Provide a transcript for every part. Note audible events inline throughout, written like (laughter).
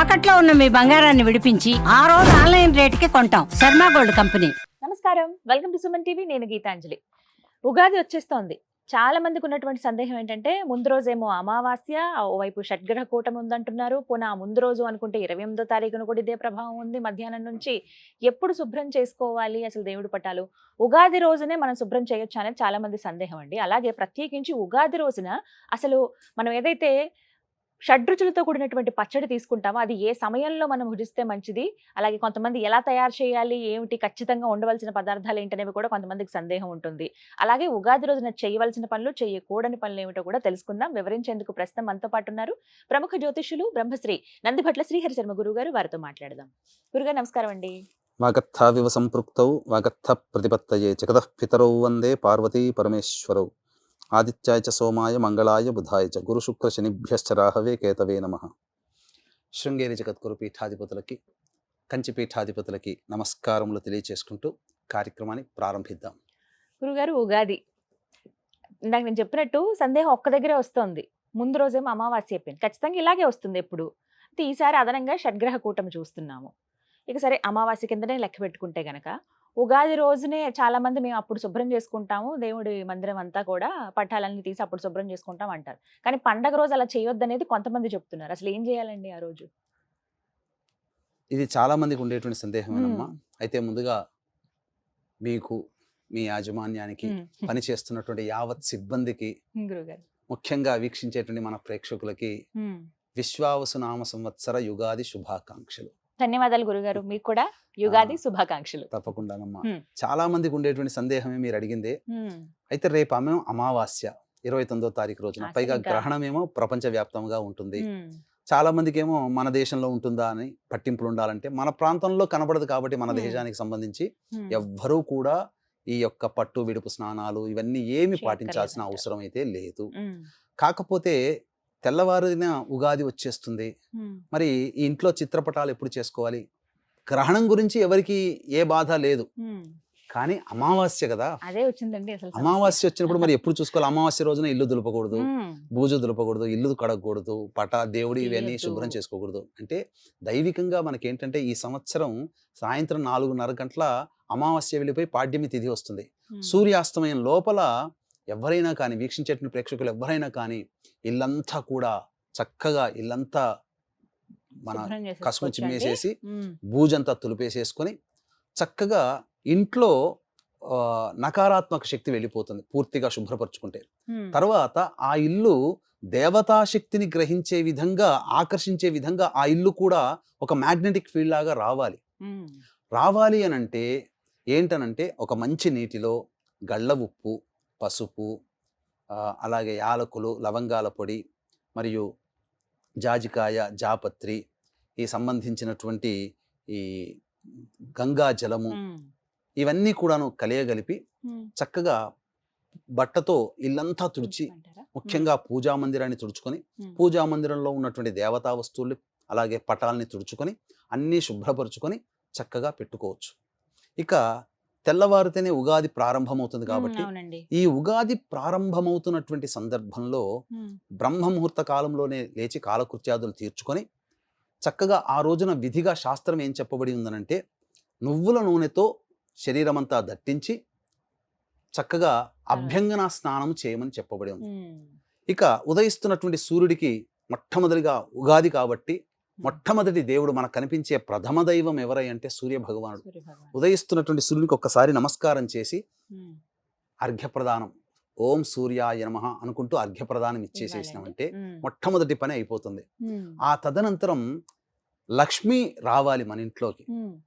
తాకట్లో ఉన్న మీ బంగారాన్ని విడిపించి ఆ రోజు ఆన్లైన్ రేటుకి కొంటాం. Sharma gold company. నమస్కారం. Welcome to Suman TV. నేను గీతాంజలి. ఉగాది వచ్చేస్తోంది. చాలా మందికి ఉన్నటువంటి సందేహం ఏంటంటే ముందు రోజేమో అమావాస్య ఓవైపు షడ్గ్రహ కూటమి ఉందంటున్నారు. పునః ముందు రోజు అనుకుంటే ఇరవై ఎనిమిదో తారీఖున కూడా ఇదే ప్రభావం ఉంది. మధ్యాహ్నం నుంచి ఎప్పుడు శుభ్రం చేసుకోవాలి అసలు దేవుడి పట్టాలు ఉగాది రోజునే మనం శుభ్రం చేయొచ్చు అనేది చాలా మంది సందేహం అండి. అలాగే ప్రత్యేకించి ఉగాది రోజున అసలు మనం ఏదైతే షడ్రుచులతో కూడినటువంటి పచ్చడి తీసుకుంటామో. అది ఏ సమయంలో మనం భుజిస్తే మంచిది? అలాగే కొంతమంది ఎలా తయారు చేయాలి? ఏమిటి? ఖచ్చితంగా ఉండవలసిన పదార్థాలు ఏంటనేవి కూడా కొంతమందికి సందేహం ఉంటుంది. అలాగే ఉగాది రోజున చేయవలసిన పనులు చేయకూడని పనులు ఏమిటో కూడా తెలుసుకుందాం. వివరించేందుకు ప్రస్తుతం మనతో పాటు ఉన్నారు ప్రముఖ జ్యోతిష్యులు బ్రహ్మశ్రీ నందిభట్ల శ్రీహరి శర్మ గురువు గారు వారితో మాట్లాడదాం. గురుగారు నమస్కారం అండి. వాగర్థావివ సంపృక్తౌ వాగర్థ ప్రతిపత్తయే జగదః పితరౌ వందే పార్వతీ పరమేశ్వరౌ. ఆదిత్యాయ చ సోమాయ మంగళాయ బుధాయ చ గురు శుక్ర శనిభ్యశ్చ రాహవే కేతవే నమ శృంగేరి జగద్గురు పీఠాధిపతులకి కంచి పీఠాధిపతులకి నమస్కారములు తెలియచేసుకుంటూ కార్యక్రమాన్ని ప్రారంభిద్దాం. గురుగారు ఉగాది. ఇందాక నేను చెప్పినట్టు సందేహం ఒక్క దగ్గరే వస్తోంది. ముందు రోజేమో అమావాస్య అయిపోయింది. ఖచ్చితంగా ఇలాగే వస్తుంది ఎప్పుడు. అంటే ఈసారి అదనంగా షడ్గ్రహ కూటమి చూస్తున్నాము. ఇక సరే అమావాస్య కిందనే లెక్క పెట్టుకుంటే గనక ఉగాది రోజునే చాలా మంది మేము అప్పుడు శుభ్రం చేసుకుంటాము దేవుడి మందిరం అంతా కూడా పట్టాలన్నీ తీసి అప్పుడు శుభ్రం చేసుకుంటాం అంటారు. కానీ పండగ రోజు అలా చేయొద్దనేది కొంతమంది చెప్తున్నారు. అసలు ఏం చేయాలండి ఆ రోజు? ఇది చాలా మందికి ఉండేటువంటి సందేహమేనమ్మా. మ్మ్. అయితే ముందుగా మీకు మీ యాజమాన్యానికి పని చేస్తున్నటువంటి యావత్ సిబ్బందికి ముఖ్యంగా వీక్షించేటువంటి మన ప్రేక్షకులకి. విశ్వావసు నామ సంవత్సర యుగాది శుభాకాంక్షలు. ధన్యవాదాలు గురుగారు. మీకు కూడా యుగాది శుభాకాంక్షలు. తప్పకుండానమ్మా. హ్మ్. చాలా మందికి ఉండేటువంటి సందేహమే మీరు అడిగిందే. అయితే రేపు ఆమె అమావాస్య ఇరవై తొమ్మిదో తారీఖు రోజున పైగా ఇంకా- గ్రహణమేమో ప్రపంచ వ్యాప్తంగా ఉంటుంది చాలా మందికి ఏమో మన దేశంలో ఉంటుందా అని పట్టింపులు ఉండాలంటే మన ప్రాంతంలో కనబడదు కాబట్టి మన. దేశానికి సంబంధించి. ఎవ్వరూ కూడా ఈ యొక్క పట్టు విడుపు స్నానాలు ఇవన్నీ ఏమి. పాటించాల్సిన అవసరం అయితే లేదు. కాకపోతే తెల్లవారున ఉగాది వచ్చేస్తుంది. మరి ఈ ఇంట్లో చిత్రపటాలు ఎప్పుడు చేసుకోవాలి గ్రహణం గురించి ఎవరికి ఏ బాధ లేదు. కానీ అమావాస్య కదా అదే వచ్చిందండి అసలు. అమావాస్య వచ్చినప్పుడు మరి ఎప్పుడు చూసుకోవాలి అమావాస్య రోజున ఇల్లు దులపకూడదు బూజు దులపకూడదు ఇల్లు కడగకూడదు పట దేవుడి ఇవన్నీ. శుభ్రం చేసుకోకూడదు అంటే దైవికంగా మనకి ఏంటంటే ఈ సంవత్సరం సాయంత్రం నాలుగున్నర గంటల అమావాస్య వెళ్ళిపోయి పాడ్యమి తిథి వస్తుంది. సూర్యాస్తమయం లోపల ఎవరైనా కానీ వీక్షించేటువంటి ప్రేక్షకులు ఎవరైనా కానీ ఇల్లంతా కూడా చక్కగా ఇల్లంతా మన కసుము? చిమ్మేసేసి బూజంతా తులిపేసేసుకొని చక్కగా ఇంట్లో నకారాత్మక శక్తి వెళ్ళిపోతుంది పూర్తిగా శుభ్రపరచుకుంటే. తర్వాత ఆ ఇల్లు దేవతా శక్తిని గ్రహించే విధంగా ఆకర్షించే విధంగా ఆ ఇల్లు కూడా ఒక మ్యాగ్నెటిక్ ఫీల్డ్ లాగా రావాలి. రావాలి అని అంటే ఏంటనంటే ఒక మంచి నీటిలో గళ్ళ ఉప్పు పసుపు అలాగే యాలకులు లవంగాల పొడి మరియు జాజికాయ జాపత్రి ఈ సంబంధించినటువంటి ఈ గంగా జలము ఇవన్నీ కూడాను కలియగలిపి. చక్కగా బట్టతో ఇల్లంతా తుడిచి? ముఖ్యంగా పూజా మందిరాన్ని తుడుచుకొని పూజా మందిరంలో ఉన్నటువంటి దేవతా వస్తువులు అలాగే పటాలని తుడుచుకొని అన్నీ శుభ్రపరుచుకొని చక్కగా పెట్టుకోవచ్చు ఇక తెల్లవారితేనే ఉగాది ప్రారంభమవుతుంది కాబట్టి ఈ ఉగాది ప్రారంభమవుతున్నటువంటి సందర్భంలో ఉమ్, బ్రహ్మ ముహూర్త కాలంలోనే లేచి కాలకృత్యాదులు తీర్చుకొని చక్కగా ఆ రోజున విధిగా శాస్త్రం ఏం చెప్పబడి ఉందనంటే నువ్వుల నూనెతో శరీరమంతా దట్టించి చక్కగా అభ్యంగన స్నానం చేయమని చెప్పబడి ఉంది. ఇక ఉదయిస్తున్నటువంటి సూర్యుడికి మొట్టమొదటిగా ఉగాది కాబట్టి మొట్టమొదటి దేవుడు మనకు కనిపించే ప్రథమ దైవం ఎవరై అంటే సూర్య భగవానుడు సూర్య భగవాన్. ఉదయిస్తున్నటువంటి సూర్యునికి ఒక్కసారి నమస్కారం చేసి అర్ఘ్యప్రదానం. ఓం సూర్యాయ నమః అనుకుంటూ అర్ఘ్యప్రదానం ఇచ్చేసేసినామంటే మొట్టమొదటి పని అయిపోతుంది. ఆ తదనంతరం లక్ష్మి రావాలి మన ఇంట్లోకి.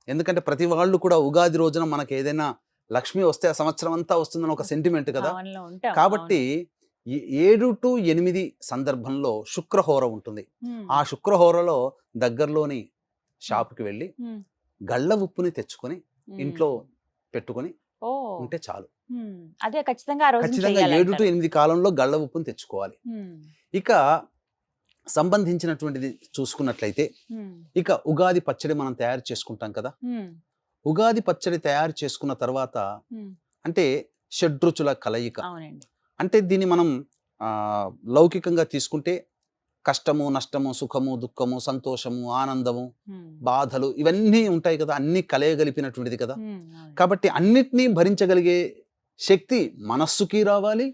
ఎందుకంటే ప్రతి వాళ్ళు కూడా ఉగాది రోజున మనకి ఏదైనా లక్ష్మి వస్తే ఆ సంవత్సరం అంతా వస్తుందని ఒక సెంటిమెంట్ కదా. కాబట్టి ఏడు టు ఎనిమిది సందర్భంలో శుక్రహోర ఉంటుంది. ఆ శుక్రహోరలో దగ్గరలోని షాపుకి వెళ్ళి గళ్ళ ఉప్పుని తెచ్చుకొని. ఇంట్లో పెట్టుకొని ఉంటే చాలు. అదే ఖచ్చితంగా ఖచ్చితంగా ఏడు టు ఎనిమిది కాలంలో గళ్ళ ఉప్పుని తెచ్చుకోవాలి. ఇక సంబంధించినటువంటిది చూసుకున్నట్లయితే ఇక ఉగాది పచ్చడి మనం తయారు చేసుకుంటాం కదా. ఉగాది పచ్చడి తయారు చేసుకున్న తర్వాత అంటే షడ్రుచుల కలయిక. అంటే దీన్ని మనం లౌకికంగా తీసుకుంటే కష్టము నష్టము సుఖము దుఃఖము సంతోషము ఆనందము బాధలు ఇవన్నీ ఉంటాయి కదా అన్నీ కలయగలిపినటువంటిది కదా. కాబట్టి అన్నిటినీ భరించగలిగే శక్తి మనస్సుకి రావాలి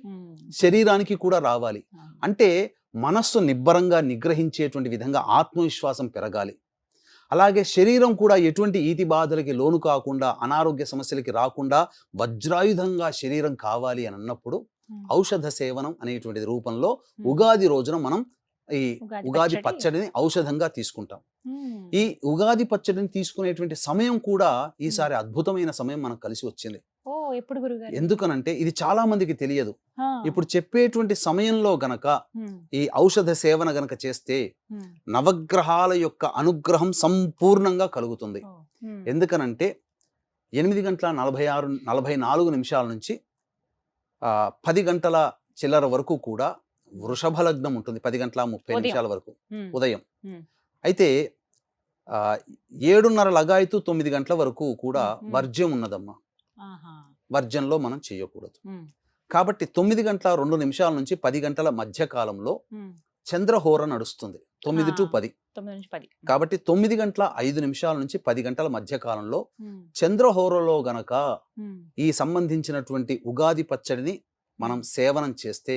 శరీరానికి కూడా రావాలి. అంటే మనస్సు నిబ్బరంగా నిగ్రహించేటువంటి విధంగా ఆత్మవిశ్వాసం పెరగాలి. అలాగే శరీరం కూడా ఎటువంటి ఈతి బాధలకి లోను కాకుండా అనారోగ్య సమస్యలకి రాకుండా వజ్రాయుధంగా శరీరం కావాలి అని అన్నప్పుడు ఔషధ సేవనం అనేటువంటి రూపంలో ఉగాది రోజున మనం ఈ ఉగాది ఉగాది పచ్చడి. పచ్చడిని ఔషధంగా తీసుకుంటాం. ఈ ఉగాది పచ్చడిని తీసుకునేటువంటి సమయం కూడా ఈసారి అద్భుతమైన సమయం మనకు కలిసి వచ్చింది. ఎందుకనంటే ఇది చాలా మందికి తెలియదు. ఇప్పుడు చెప్పేటువంటి సమయంలో గనక ఈ ఔషధ సేవన గనక చేస్తే నవగ్రహాల యొక్క అనుగ్రహం సంపూర్ణంగా కలుగుతుంది. ఎందుకనంటే ఎనిమిది గంటల నలభై ఆరు నలభై నాలుగు నిమిషాల నుంచి పది గంటల చిల్లర వరకు కూడా వృషభ లగ్నం ఉంటుంది. పది గంటల ముప్పై. నిమిషాల వరకు ఉదయం. అయితే ఏడున్నర లగాయతు తొమ్మిది గంటల వరకు కూడా. వర్జ్యం ఉన్నదమ్మా. ఆహా, వర్జ్యంలో మనం చేయకూడదు. కాబట్టి తొమ్మిది గంటల రెండు నిమిషాల నుంచి పది గంటల మధ్య కాలంలో చంద్రహోర నడుస్తుంది. తొమ్మిది టు. పది. తొమ్మిది నుంచి పది. కాబట్టి తొమ్మిది గంటల ఐదు నిమిషాల నుంచి పది గంటల మధ్య కాలంలో చంద్రహోరలో గనక ఈ సంబంధించినటువంటి ఉగాది పచ్చడిని మనం సేవనం చేస్తే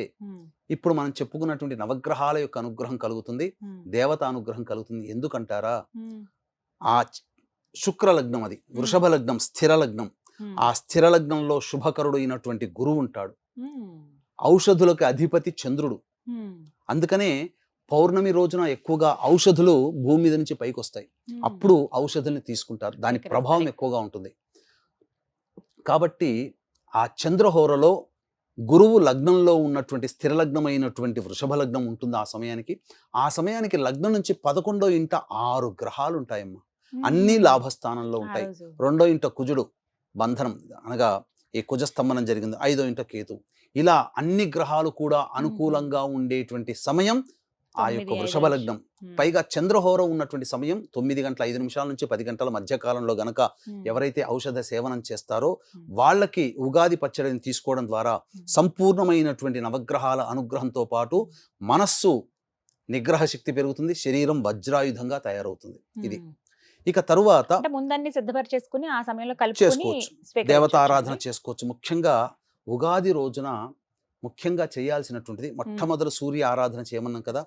ఇప్పుడు మనం చెప్పుకున్నటువంటి నవగ్రహాల యొక్క అనుగ్రహం కలుగుతుంది దేవత అనుగ్రహం కలుగుతుంది. ఎందుకంటారా? ఆ శుక్ర లగ్నం అది వృషభ లగ్నం స్థిర లగ్నం ఆ స్థిర లగ్నంలో శుభకరుడు అయినటువంటి గురువు ఉంటాడు. ఔషధులకు అధిపతి చంద్రుడు. అందుకనే పౌర్ణమి రోజున ఎక్కువగా ఔషధులు భూమి మీద నుంచి పైకి వస్తాయి అప్పుడు ఔషధుల్ని తీసుకుంటారు. దాని. ప్రభావం ఎక్కువగా ఉంటుంది. కాబట్టి ఆ చంద్రహోరలో గురువు లగ్నంలో ఉన్నటువంటి స్థిర లగ్నమైనటువంటి వృషభ లగ్నం ఉంటుంది ఆ సమయానికి. ఆ సమయానికి లగ్నం నుంచి పదకొండో ఇంట ఆరు గ్రహాలు ఉంటాయమ్మా. అన్ని లాభస్థానంలో ఉంటాయి. రెండో ఇంట కుజుడు బంధనం అనగా ఈ కుజస్తంభనం జరిగింది. ఐదో ఇంట కేతు ఇలా అన్ని గ్రహాలు కూడా అనుకూలంగా ఉండేటువంటి సమయం ఆ యొక్క వృషభ. లగ్నం పైగా చంద్రహోరం ఉన్నటువంటి సమయం తొమ్మిది గంటల ఐదు నిమిషాల నుంచి పది గంటల మధ్య కాలంలో గనక ఎవరైతే ఔషధ సేవనం చేస్తారో వాళ్ళకి ఉగాది పచ్చడిని తీసుకోవడం ద్వారా సంపూర్ణమైనటువంటి నవగ్రహాల అనుగ్రహంతో పాటు మనస్సు నిగ్రహ శక్తి పెరుగుతుంది శరీరం వజ్రాయుధంగా తయారవుతుంది ఇది. ఇక తరువాత ముందన్ని సిద్ధపరిచేసుకుని ఆ సమయంలో చేసుకోవచ్చు. దేవతారాధన. చేసుకోవచ్చు ముఖ్యంగా ఉగాది రోజున ముఖ్యంగా చేయాల్సినటువంటిది మొట్టమొదటి సూర్య ఆరాధన చేయమన్నాం కదా.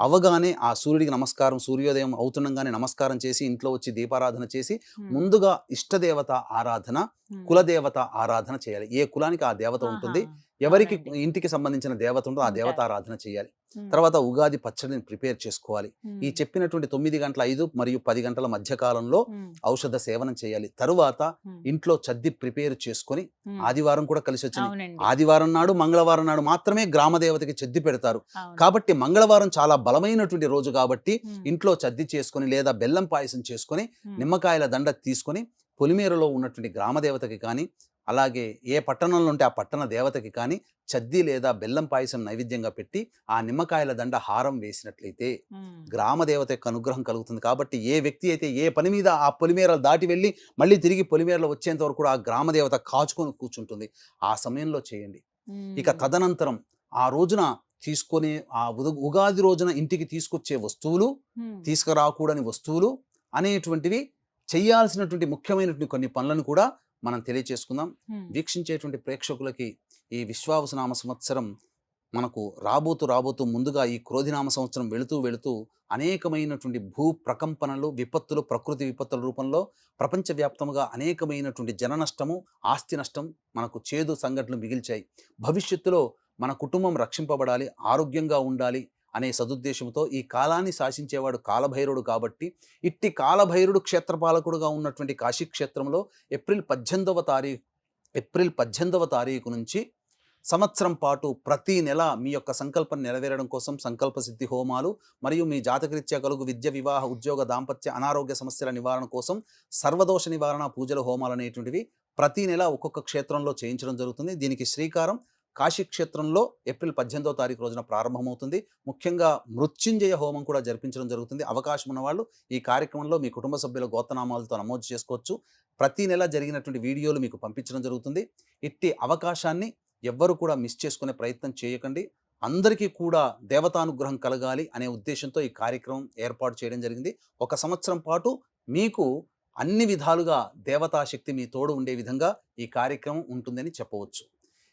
అవగానే ఆ సూర్యుడికి నమస్కారం సూర్యోదయం అవుతుండగానే నమస్కారం చేసి ఇంట్లో వచ్చి దీపారాధన చేసి ముందుగా ఇష్టదేవత ఆరాధన. కులదేవత ఆరాధన చేయాలి. ఏ కులానికి ఆ దేవత ఉంటుంది? ఎవరికి. ఇంటికి సంబంధించిన దేవత ఉందో ఆ. దేవత ఆరాధన చేయాలి. తర్వాత ఉగాది పచ్చడిని ప్రిపేర్ చేసుకోవాలి. ఈ చెప్పినటువంటి తొమ్మిది గంటల ఐదు మరియు పది గంటల మధ్య కాలంలో ఔషధ సేవనం చేయాలి. తరువాత ఇంట్లో చద్ది ప్రిపేర్ చేసుకొని ఆదివారం కూడా కలిసి వచ్చింది ఆదివారం నాడు మంగళవారం నాడు మాత్రమే గ్రామ దేవతకి చద్ది పెడతారు. కాబట్టి మంగళవారం చాలా బలమైనటువంటి రోజు కాబట్టి ఇంట్లో చద్ది చేసుకొని లేదా బెల్లం పాయసం చేసుకొని నిమ్మకాయల దండ తీసుకొని పొలిమేరలో ఉన్నటువంటి గ్రామ దేవతకి కానీ అలాగే ఏ పట్టణంలో ఉంటే ఆ పట్టణ దేవతకి కానీ చద్ది లేదా బెల్లం పాయసం నైవేద్యంగా పెట్టి ఆ నిమ్మకాయల దండ హారం వేసినట్లయితే గ్రామ దేవత యొక్క అనుగ్రహం కలుగుతుంది. కాబట్టి ఏ వ్యక్తి అయితే ఏ పని మీద ఆ పొలిమేరలు దాటి వెళ్ళి మళ్ళీ తిరిగి పొలిమేరలో వచ్చేంత వరకు కూడా ఆ గ్రామ దేవత కాచుకొని కూర్చుంటుంది. ఆ సమయంలో చేయండి. ఇక తదనంతరం ఆ రోజున తీసుకొని ఆ ఉగాది రోజున ఇంటికి తీసుకొచ్చే వస్తువులు తీసుకురాకూడని వస్తువులు అనేటువంటివి చేయాల్సినటువంటి ముఖ్యమైనటువంటి కొన్ని పనులను కూడా మనం తెలియచేసుకుందాం. వీక్షించేటువంటి ప్రేక్షకులకి ఈ విశ్వావసనామ సంవత్సరం మనకు రాబోతూ రాబోతూ ముందుగా ఈ క్రోధినామ సంవత్సరం వెళుతూ వెళుతూ అనేకమైనటువంటి భూ ప్రకంపనలు విపత్తులు ప్రకృతి విపత్తుల రూపంలో ప్రపంచవ్యాప్తంగా అనేకమైనటువంటి జన నష్టము ఆస్తి నష్టం మనకు చేదు సంఘటనలు మిగిల్చాయి. భవిష్యత్తులో మన కుటుంబం రక్షింపబడాలి ఆరోగ్యంగా ఉండాలి అనే సదుద్దేశంతో ఈ కాలాన్ని శాసించేవాడు కాలభైరుడు కాబట్టి ఇట్టి కాలభైరుడు క్షేత్రపాలకుడుగా ఉన్నటువంటి కాశీ క్షేత్రంలో ఏప్రిల్ పద్దెనిమిదవ తారీఖు ఏప్రిల్ పద్దెనిమిదవ తారీఖు నుంచి సంవత్సరం పాటు ప్రతి నెల మీ యొక్క సంకల్పం నెరవేరడం కోసం సంకల్ప సిద్ధి హోమాలు మరియు మీ జాతకరీత్యా కలుగు విద్య వివాహ ఉద్యోగ దాంపత్య అనారోగ్య సమస్యల నివారణ కోసం సర్వదోష నివారణ పూజల హోమాలు అనేటువంటివి ప్రతి నెల ఒక్కొక్క క్షేత్రంలో చేయించడం జరుగుతుంది. దీనికి శ్రీకారం కాశీ క్షేత్రంలో ఏప్రిల్ పద్దెనిమిదో తారీఖు రోజున ప్రారంభమవుతుంది. ముఖ్యంగా మృత్యుంజయ హోమం కూడా జరిపించడం జరుగుతుంది. అవకాశం ఉన్నవాళ్ళు ఈ కార్యక్రమంలో మీ కుటుంబ సభ్యుల గోతనామాలతో నమోదు చేసుకోవచ్చు. ప్రతి నెల జరిగినటువంటి వీడియోలు మీకు పంపించడం జరుగుతుంది. ఇట్టి అవకాశాన్ని ఎవ్వరు కూడా మిస్ చేసుకునే ప్రయత్నం చేయకండి. అందరికీ కూడా దేవతానుగ్రహం కలగాలి అనే ఉద్దేశంతో ఈ కార్యక్రమం ఏర్పాటు చేయడం జరిగింది. ఒక సంవత్సరం పాటు మీకు అన్ని విధాలుగా దేవతాశక్తి మీ తోడు ఉండే విధంగా ఈ కార్యక్రమం ఉంటుందని చెప్పవచ్చు.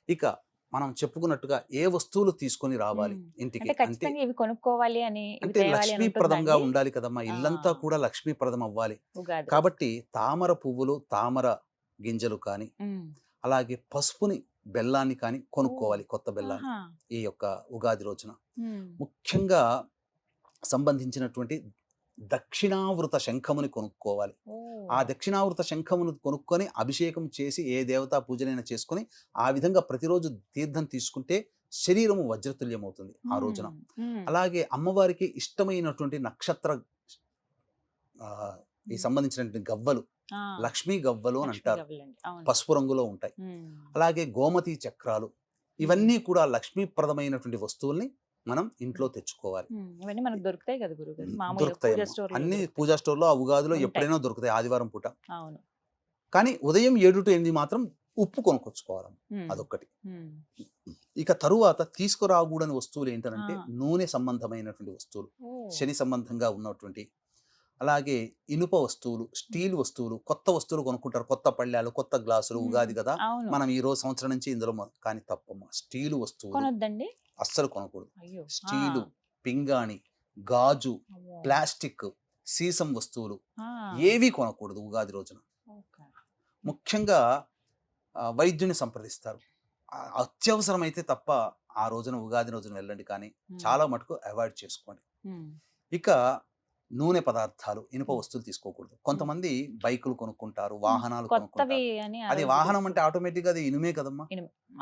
ఇక మనం చెప్పుకున్నట్టుగా ఏ వస్తువులు తీసుకొని రావాలి. ఇంటికి అంటే కొనుక్కోవాలి అని అంటే లక్ష్మీప్రదంగా? ఉండాలి కదమ్మా ఇల్లంతా. కూడా లక్ష్మీప్రదం అవ్వాలి. కాబట్టి తామర పువ్వులు తామర గింజలు కానీ. అలాగే పసుపుని బెల్లాన్ని కానీ కొనుక్కోవాలి కొత్త బెల్లాన్ని. ఈ యొక్క ఉగాది రోజున. ముఖ్యంగా సంబంధించినటువంటి దక్షిణావృత శంఖముని కొనుక్కోవాలి. ఆ దక్షిణావృత శంఖమును కొనుక్కొని అభిషేకం చేసి ఏ దేవతా పూజనైనా చేసుకొని ఆ విధంగా ప్రతిరోజు తీర్థం తీసుకుంటే శరీరము వజ్రతుల్యం అవుతుంది ఆ రోజున. అలాగే అమ్మవారికి ఇష్టమైనటువంటి నక్షత్ర ఆ, ఈ సంబంధించినటువంటి గవ్వలు. లక్ష్మీ గవ్వలు అని అంటారు. పసుపు రంగులో ఉంటాయి. అలాగే గోమతి చక్రాలు ఇవన్నీ కూడా లక్ష్మీప్రదమైనటువంటి వస్తువుల్ని మనం ఇంట్లో తెచ్చుకోవాలి మ్మ్. ఇవన్నీ మనకు దొరుకుతాయి కదా అన్ని పూజా స్టోర్లో ఆ ఉగాదిలో. ఎప్పుడైనా దొరుకుతాయి ఆదివారం పూట అవును కానీ ఉదయం ఏడు టు ఎనిమిది మాత్రం ఉప్పు కొనుక్కొచ్చుకోవాలి. అదొక్కటి. ఇక తరువాత తీసుకురాకూడని వస్తువులు ఏంటంటే. నూనె సంబంధమైనటువంటి వస్తువులు. శని సంబంధంగా ఉన్నటువంటి అలాగే ఇనుప వస్తువులు స్టీల్ వస్తువులు కొత్త వస్తువులు కొనుక్కుంటారు కొత్త పళ్ళాలు కొత్త గ్లాసులు. ఉగాది కదా మనం ఈ రోజు సంవత్సరం నుంచి ఇందులో కానీ తప్పమ్మా స్టీలు వస్తువులు అస్సలు కొనకూడదు స్టీలు. పింగాణి గాజు. ప్లాస్టిక్ సీసం వస్తువులు. ఏవి కొనకూడదు ఉగాది రోజున. ముఖ్యంగా వైద్యుని సంప్రదిస్తారు అత్యవసరమైతే తప్ప ఆ రోజున ఉగాది రోజున వెళ్ళండి కానీ. చాలా మటుకు అవాయిడ్ చేసుకోండి. ఇక నూనె పదార్థాలు ఇనుప వస్తువులు తీసుకోకూడదు కొంతమంది బైకులు కొనుక్కుంటారు వాహనాలు కొనుక్కుంటారు అది వాహనం అంటే ఆటోమేటిక్గా అది ఇనుమే కదమ్మా.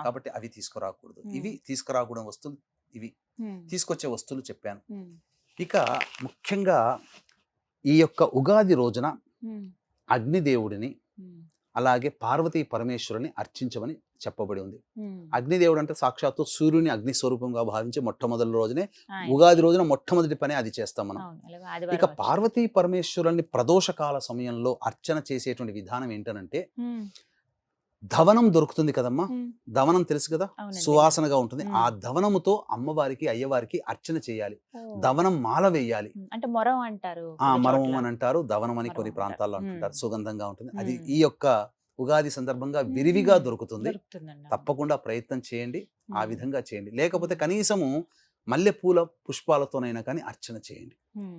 కాబట్టి అవి తీసుకురాకూడదు. ఇవి తీసుకురాకూడని వస్తువులు ఇవి. తీసుకొచ్చే వస్తువులు చెప్పాను. ఇక ముఖ్యంగా ఈ యొక్క ఉగాది రోజున. అగ్నిదేవుడిని. అలాగే పార్వతీ పరమేశ్వరుని అర్చించమని చెప్పబడి ఉంది. అగ్నిదేవుడు అంటే సాక్షాత్తు సూర్యుని అగ్ని స్వరూపంగా భావించి మొట్టమొదటి రోజునే. ఉగాది రోజున మొట్టమొదటి పని అది చేస్తాం మనం ఇక. పార్వతీ పరమేశ్వరుని ప్రదోషకాల సమయంలో అర్చన చేసేటువంటి విధానం ఏంటనంటే. ధవనం దొరుకుతుంది కదమ్మా మ్మ్. ధవనం తెలుసు కదా. సువాసనగా ఉంటుంది. ఆ ధవనముతో అమ్మవారికి అయ్యవారికి అర్చన చేయాలి. ధవనం మాల వేయాలి. అంటే మొరం అంటారు ఆ మరమం. అని అంటారు ధవనం అని కొన్ని. ప్రాంతాల్లో అంటుంటారు. సుగంధంగా ఉంటుంది అది. ఈ యొక్క ఉగాది సందర్భంగా విరివిగా. దొరుకుతుంది. తప్పకుండా ప్రయత్నం చేయండి ఆ. విధంగా చేయండి లేకపోతే కనీసము మల్లెపూల పుష్పాలతోనైనా కానీ అర్చన చేయండి.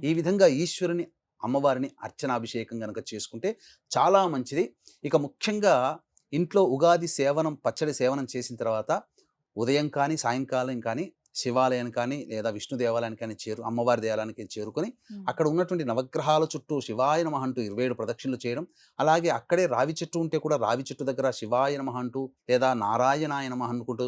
ఈ విధంగా ఈశ్వరుని అమ్మవారిని అర్చనాభిషేకం గనక చేసుకుంటే చాలా మంచిది ఇక ముఖ్యంగా ఇంట్లో ఉగాది సేవనం పచ్చడి సేవనం చేసిన తర్వాత ఉదయం కానీ సాయంకాలం కానీ శివాలయం కానీ లేదా విష్ణు దేవాలయానికి కానీ చేరు అమ్మవారి దేవాలయానికి చేరుకొని. అక్కడ ఉన్నటువంటి నవగ్రహాల చుట్టూ శివాయ నమః అంటూ ఇరవై ఏడు ప్రదక్షిణలు చేయడం అలాగే అక్కడే రావి చెట్టు ఉంటే కూడా రావి చెట్టు దగ్గర శివాయ నమః అంటూ లేదా నారాయణాయ నమః అనుకుంటూ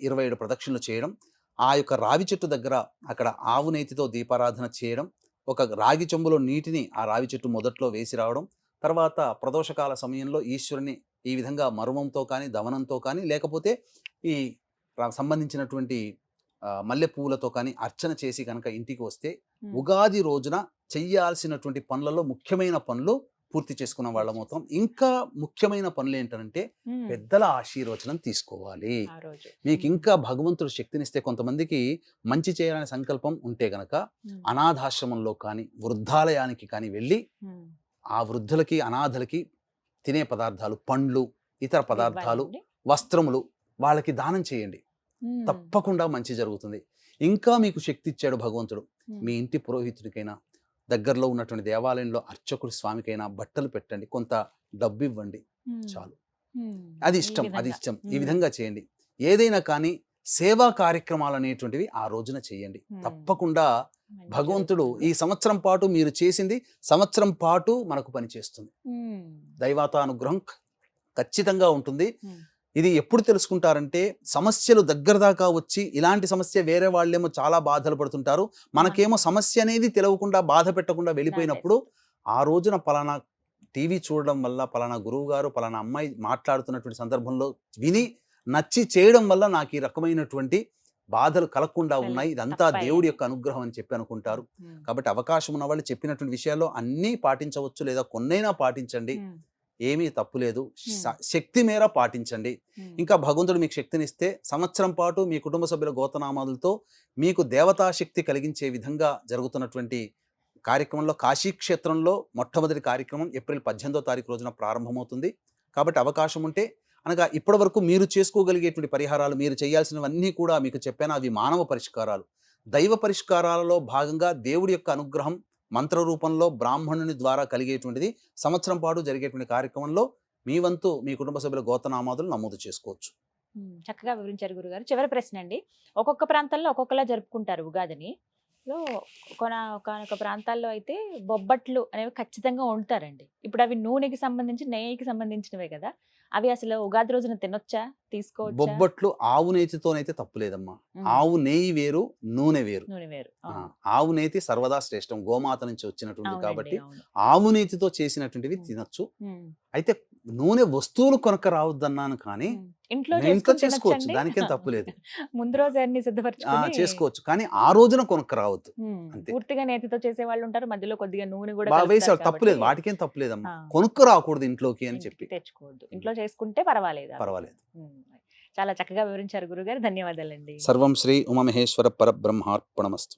ఇరవై ఏడు ప్రదక్షిణలు చేయడం ఆ యొక్క రావి చెట్టు దగ్గర అక్కడ ఆవు నేతితో దీపారాధన చేయడం ఒక రాగి చెంబులో నీటిని ఆ రావి చెట్టు మొదట్లో వేసి రావడం తర్వాత ప్రదోషకాల సమయంలో ఈశ్వరుని ఈ విధంగా మరుమంతో కానీ దవనంతో కానీ లేకపోతే ఈ సంబంధించినటువంటి ఆ, మల్లె పువ్వులతో కానీ అర్చన చేసి కనుక ఇంటికి వస్తే. ఉగాది రోజున చెయ్యాల్సినటువంటి పనులలో ముఖ్యమైన పనులు పూర్తి చేసుకున్న వాళ్ళం అవుతాం ఇంకా ముఖ్యమైన పనులు ఏంటంటే. పెద్దల ఆశీర్వచనం తీసుకోవాలి మీకు ఇంకా భగవంతుడు శక్తినిస్తే కొంతమందికి మంచి చేయాలనే సంకల్పం ఉంటే గనక. అనాథాశ్రమంలో కానీ వృద్ధాలయానికి కానీ వెళ్ళి. ఆ వృద్ధులకి అనాథలకి తినే పదార్థాలు పండ్లు ఇతర పదార్థాలు. వస్త్రములు వాళ్ళకి దానం చేయండి. తప్పకుండా మంచి జరుగుతుంది ఇంకా మీకు శక్తి ఇచ్చాడు భగవంతుడు. మీ ఇంటి పురోహితుడికైనా దగ్గరలో ఉన్నటువంటి దేవాలయంలో అర్చకుడి స్వామికైనా బట్టలు పెట్టండి కొంత డబ్బు ఇవ్వండి. చాలు. అది ఇష్టం అది. ఇష్టం ఈ. విధంగా చేయండి ఏదైనా కానీ సేవా కార్యక్రమాలు అనేటువంటివి ఆ రోజున చేయండి. తప్పకుండా భగవంతుడు ఈ. సంవత్సరం పాటు మీరు చేసింది సంవత్సరం పాటు మనకు పనిచేస్తుంది. దైవాతానుగ్రహం ఖచ్చితంగా ఉంటుంది. ఇది ఎప్పుడు తెలుసుకుంటారంటే సమస్యలు దగ్గర దాకా వచ్చి ఇలాంటి సమస్య వేరే వాళ్ళేమో చాలా బాధలు పడుతుంటారు మనకేమో సమస్య అనేది తెలియకుండా బాధ పెట్టకుండా వెళ్ళిపోయినప్పుడు ఆ రోజున పలానా టీవీ చూడడం వల్ల పలానా గురువు గారు పలానా అమ్మాయి మాట్లాడుతున్నటువంటి సందర్భంలో విని నచ్చి చేయడం వల్ల నాకు ఈ రకమైనటువంటి బాధలు కలగకుండా ఉన్నాయి ఇదంతా. దేవుడి యొక్క అనుగ్రహం అని చెప్పి అనుకుంటారు. కాబట్టి అవకాశం ఉన్న వాళ్ళు చెప్పినటువంటి విషయాల్లో అన్నీ పాటించవచ్చు లేదా కొన్నైనా పాటించండి. ఏమీ తప్పు లేదు. శ- శక్తి మేర పాటించండి ఇంకా భగవంతుడు మీకు శక్తినిస్తే సంవత్సరం పాటు మీ కుటుంబ సభ్యుల గోతనామాలతో మీకు దేవతా శక్తి కలిగించే విధంగా జరుగుతున్నటువంటి కార్యక్రమంలో కాశీ క్షేత్రంలో మొట్టమొదటి కార్యక్రమం ఏప్రిల్ పద్దెనిమిదో తారీఖు రోజున ప్రారంభమవుతుంది కాబట్టి అవకాశం ఉంటే అనగా ఇప్పటి వరకు మీరు చేసుకోగలిగేటువంటి పరిహారాలు మీరు చేయాల్సినవన్నీ కూడా మీకు చెప్పాను. అవి మానవ పరిష్కారాలు. దైవ పరిష్కారాలలో భాగంగా దేవుడి యొక్క అనుగ్రహం మంత్ర రూపంలో బ్రాహ్మణుని ద్వారా కలిగేటువంటిది. సంవత్సరం పాటు జరిగేటువంటి కార్యక్రమంలో మీ వంతు మీ కుటుంబ సభ్యుల గోతనామాదులు నమోదు చేసుకోవచ్చు. చక్కగా వివరించారు గురుగారు. చివరి ప్రశ్న అండి. ఒక్కొక్క ప్రాంతాల్లో ఒక్కొక్కలా జరుపుకుంటారు ఉగాదిని. లో కొన ఒకనొక ప్రాంతాల్లో అయితే బొబ్బట్లు అనేవి ఖచ్చితంగా వండుతారండి. ఇప్పుడు అవి నూనెకి సంబంధించి నెయ్యికి సంబంధించినవే కదా. అవి అసలు ఉగాది రోజున తినొచ్చా? తీసుకోవచ్చా? బొబ్బట్లు ఆవు నేతితోనైతే తప్పులేదమ్మా ఆవు నెయ్యి వేరు నూనె వేరు. ఆవు నేతి సర్వదా శ్రేష్టం. గోమాత నుంచి వచ్చినటువంటి కాబట్టి. ఆవు నేతితో చేసినటువంటివి. తినొచ్చు. అయితే నూనె వస్తువులు కొనక రావద్దన్నాను కానీ. ఇంట్లో ఇంట్లో చేసుకోవచ్చు? దానికేం తప్పులేదు (laughs) ముందు రోజు అన్ని చేసుకోవచ్చు. కానీ ఆ రోజున కొనక రావద్దు. అంతే. పూర్తిగా నేతితో చేసే వాళ్ళు ఉంటారు. మధ్యలో కొద్దిగా నూనె కూడా వేసేవాళ్ళు తప్పులేదు కాబట్టి వాటికేం తప్పులేదమ్మా ఆ. కొనుక్కు రాకూడదు ఇంట్లోకి అని చెప్పి. తెచ్చుకోవద్దు. ఇంట్లో చేసుకుంటే పర్వాలేదు పర్వాలేదు. చాలా చక్కగా వివరించారు గురుగారు. ధన్యవాదాలండి. సర్వం శ్రీ ఉమమహేశ్వర పరబ్రహ్మార్పణమస్తు.